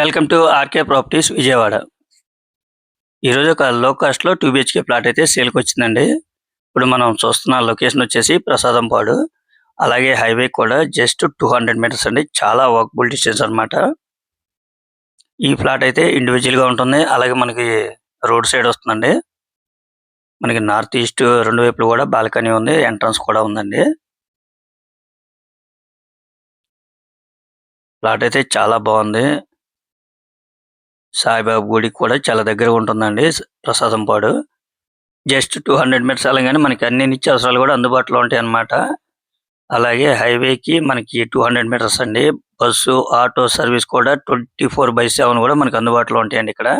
Welcome to RK properties Vijayawada. ఈరోజు ఒక లో కాస్ట్లో టూ బిహెచ్కే ప్లాట్ అయితే సేల్కి వచ్చిందండి. ఇప్పుడు మనం చూస్తున్న లొకేషన్ వచ్చేసి ప్రసాదంపాడు అలాగే హైవే కూడా జస్ట్ టూ హండ్రెడ్ మీటర్స్ అండి. చాలా వాకబుల్ డిస్టెన్స్ అన్నమాట. ఈ ప్లాట్ అయితే ఇండివిజువల్గా ఉంటుంది. అలాగే మనకి రోడ్ సైడ్ వస్తుందండి. మనకి నార్త్ ఈస్ట్ రెండు వైపులు కూడా బాల్కనీ ఉంది. ఎంట్రన్స్ కూడా ఉందండి. ప్లాట్ అయితే చాలా బాగుంది. సాయిబాబా గుడి కూడా చాలా దగ్గర ఉంటుందండి ప్రసాదం పాడు. జస్ట్ టూ హండ్రెడ్ మీటర్స్ అలాగే మనకి అన్ని నిత్యావసరాలు కూడా అందుబాటులో ఉంటాయి అన్నమాట. అలాగే హైవేకి మనకి టూ హండ్రెడ్ మీటర్స్ అండి. బస్సు ఆటో సర్వీస్ కూడా ట్వంటీ ఫోర్ బై సెవెన్ కూడా మనకి అందుబాటులో ఉంటాయండి ఇక్కడ.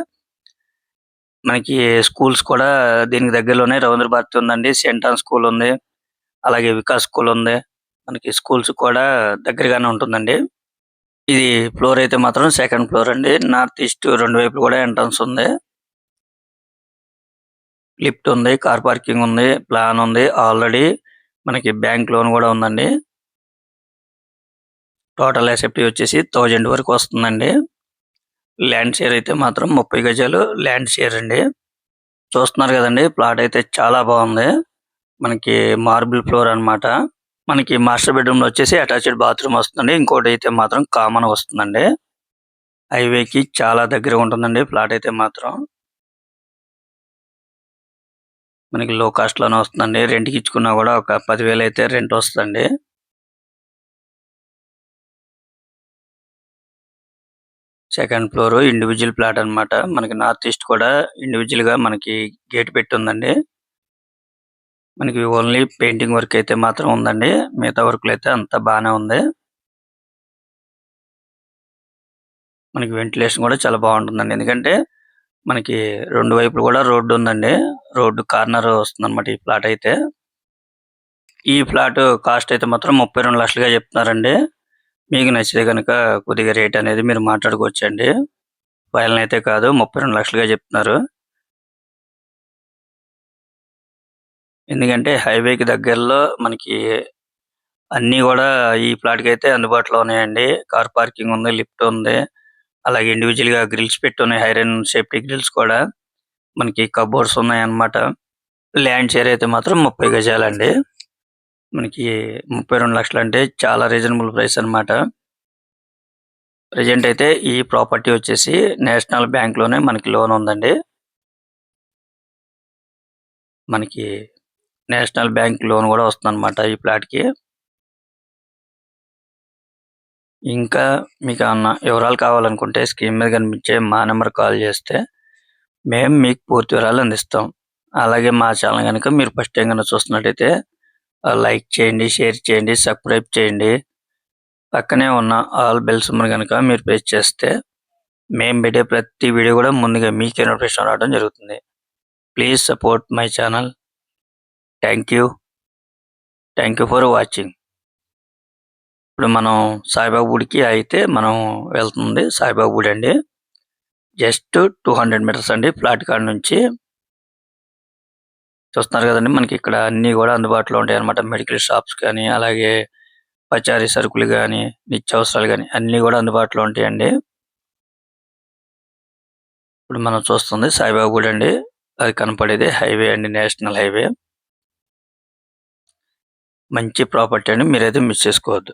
మనకి స్కూల్స్ కూడా దీనికి దగ్గరలోనే రవీంద్ర భారతి ఉందండి సెంటాన్ స్కూల్ ఉంది. అలాగే వికాస్ స్కూల్ ఉంది. మనకి స్కూల్స్ కూడా దగ్గరగానే ఉంటుందండి. ఇది ఫ్లోర్ అయితే మాత్రం సెకండ్ ఫ్లోర్ అండి. నార్త్ ఈస్ట్ రెండు వైపులు కూడా ఎంట్రన్స్ ఉంది. లిఫ్ట్ ఉంది కార్ పార్కింగ్ ఉంది ప్లాన్ ఉంది. ఆల్రెడీ మనకి బ్యాంక్ లోన్ కూడా ఉందండి. టోటల్ ఎసెప్టీ వచ్చేసి థౌజండ్ వరకు వస్తుందండి. ల్యాండ్ షేర్ అయితే మాత్రం ముప్పై గజాలు ల్యాండ్ షేర్ అండి. చూస్తున్నారు కదండి ప్లాట్ అయితే చాలా బాగుంది. మనకి మార్బుల్ ఫ్లోర్ అన్నమాట. మనకి మాస్టర్ బెడ్రూమ్లో వచ్చేసి అటాచ్డ్ బాత్రూమ్ వస్తుందండి. ఇంకోటి అయితే మాత్రం కామన్ వస్తుందండి. హైవే కి చాలా దగ్గర ఉంటుందండి. ఫ్లాట్ అయితే మాత్రం. మనకి లో కాస్ట్లోనే వస్తుందండి. రెంట్కి ఇచ్చుకున్నా కూడా ఒక పదివేలు అయితే రెంట్ వస్తుందండి. సెకండ్ ఫ్లోర్ ఇండివిజువల్ ఫ్లాట్ అన్నమాట. మనకి నార్త్ ఈస్ట్ కూడా ఇండివిజువల్గా మనకి గేట్ పెట్టి ఉందండి. మనకి ఓన్లీ పెయింటింగ్ వర్క్ అయితే మాత్రం ఉందండి. మిగతా వర్క్ అయితే అంతా బాగానే ఉంది. మనకి వెంటిలేషన్ కూడా చాలా బాగుంటుందండి. ఎందుకంటే మనకి రెండు వైపులు కూడా రోడ్డు ఉందండి. రోడ్డు కార్నర్ వస్తుంది అనమాట ఈ ప్లాట్ అయితే. ఈ ఫ్లాట్ కాస్ట్ అయితే మాత్రం ముప్పై రెండు లక్షలుగా చెప్తున్నారండి. మీకు నచ్చితే కనుక కొద్దిగా రేట్ అనేది మీరు మాట్లాడుకోవచ్చండి. ఫైనల్ అయితే కాదు ముప్పై రెండు లక్షలుగా చెప్తున్నారు. ఎందుకంటే హైవే కి దగ్గరలో మనకి అన్ని కూడా ఈ ప్లాట్కి అయితే అందుబాటులో ఉన్నాయండి. కార్ పార్కింగ్ ఉంది లిఫ్ట్ ఉంది. అలాగే ఇండివిజువల్గా గ్రిల్స్ పెట్టి ఉన్నాయి ఐరన్ సేఫ్టీ గ్రిల్స్ కూడా. మనకి కబోర్డ్స్ ఉన్నాయి అన్నమాట ల్యాండ్ షేర్ అయితే మాత్రం ముప్పై గజాలండి. మనకి ముప్పై రెండు లక్షలు అంటే చాలా రీజనబుల్ ప్రైస్ అన్నమాట. ప్రజెంట్ అయితే ఈ ప్రాపర్టీ వచ్చేసి నేషనల్ బ్యాంక్లోనే మనకి లోన్ ఉందండి. మనకి నేషనల్ బ్యాంక్ లోన్ కూడా వస్తుంది అనమాట ఈ ప్లాట్కి ఇంకా మీకు ఏమన్నా వివరాలు కావాలనుకుంటే స్క్రీన్ మీద కనిపించే మా నెంబర్ కాల్ చేస్తే మేము మీకు పూర్తి వివరాలు అందిస్తాం. అలాగే మా ఛానల్ కనుక మీరు ఫస్ట్ టైం కనుక చూస్తున్నట్టయితే లైక్ చేయండి షేర్ చేయండి సబ్స్క్రైబ్ చేయండి. పక్కనే ఉన్న ఆల్ బెల్స్ కనుక మీరు ప్రెస్ చేస్తే మేము పెట్టే ప్రతి వీడియో కూడా ముందుగా మీకే నోటిఫికేషన్ రావడం జరుగుతుంది. Please support my channel. Thank you thank you for watching ఇప్పుడు మనం సాయిబాబా గుడికి అయితే మనం వెళ్తుంది సాయిబాబా గుడి అండి. జస్ట్ టూ హండ్రెడ్ మీటర్స్ అండి ఫ్లాట్ కాడ నుంచి. చూస్తున్నారు కదండి మనకి ఇక్కడ అన్ని కూడా అందుబాటులో ఉంటాయి అనమాట మెడికల్ షాప్స్ కానీ అలాగే పచారీ సరుకులు కానీ నిత్యావసరాలు కానీ అన్ని కూడా అందుబాటులో ఉంటాయండి. ఇప్పుడు మనం చూస్తుంది సాయిబాబా గుడి అండి అది కనపడేది హైవే అండి నేషనల్ హైవే. మంచి ప్రాపర్టీ అండి మీరైతే మిస్ చేసుకోవద్దు.